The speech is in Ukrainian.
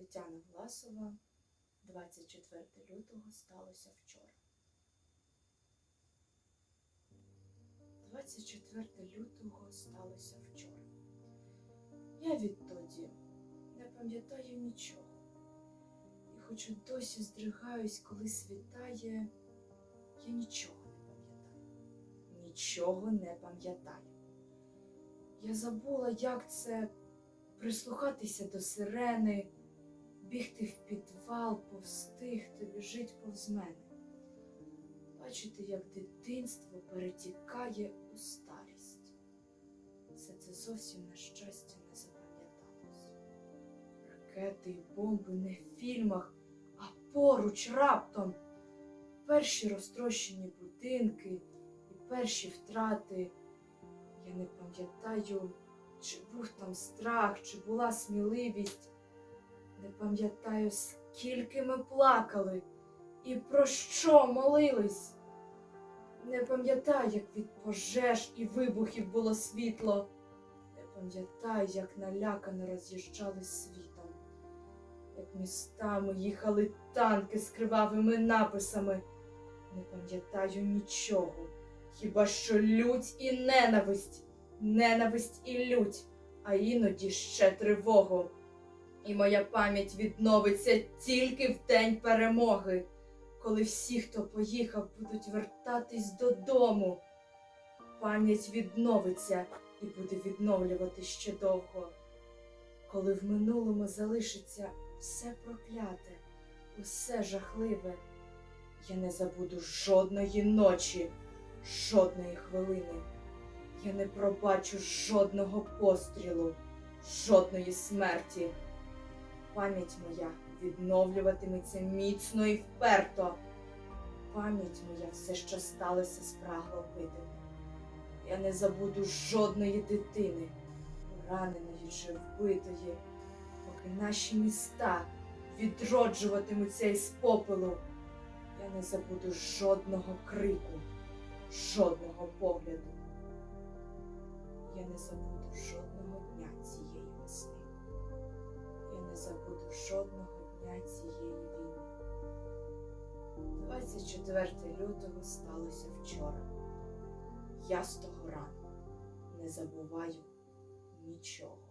Тетяна Власова, 24 лютого сталося вчора. 24 лютого сталося вчора. Я відтоді не пам'ятаю нічого. І хоч досі здригаюсь, коли світає, я нічого не пам'ятаю. Нічого не пам'ятаю. Я забула, як це прислухатися до сирени, бігти в підвал, повсти, хто біжить повз мене. Бачити, як дитинство перетікає у старість. Все це зовсім на щастя не запам'яталось. Ракети і бомби не в фільмах, а поруч раптом. Перші розтрощені будинки і перші втрати. Я не пам'ятаю, чи був там страх, чи була сміливість. Не пам'ятаю, скільки ми плакали і про що молились. Не пам'ятаю, як від пожеж і вибухів було світло. Не пам'ятаю, як налякано роз'їжджались світом, як містами їхали танки з кривавими написами. Не пам'ятаю нічого, хіба що лють і ненависть, ненависть і лють, а іноді ще тривогу. І моя пам'ять відновиться тільки в день перемоги, коли всі, хто поїхав, будуть вертатись додому. Пам'ять відновиться і буде відновлювати ще довго, коли в минулому залишиться все прокляте, усе жахливе. Я не забуду жодної ночі, жодної хвилини. Я не пробачу жодного пострілу, жодної смерті. Пам'ять моя відновлюватиметься міцно і вперто. Пам'ять моя все, що сталося, спрагло пити. Я не забуду жодної дитини, пораненої чи вбитої, поки наші міста відроджуватимуться із попелу. Я не забуду жодного крику, жодного погляду. Я не забуду жодного дня цієї весни. Не забуду жодного дня цієї війни. 24 лютого сталося вчора. Я з того ранку не забуваю нічого.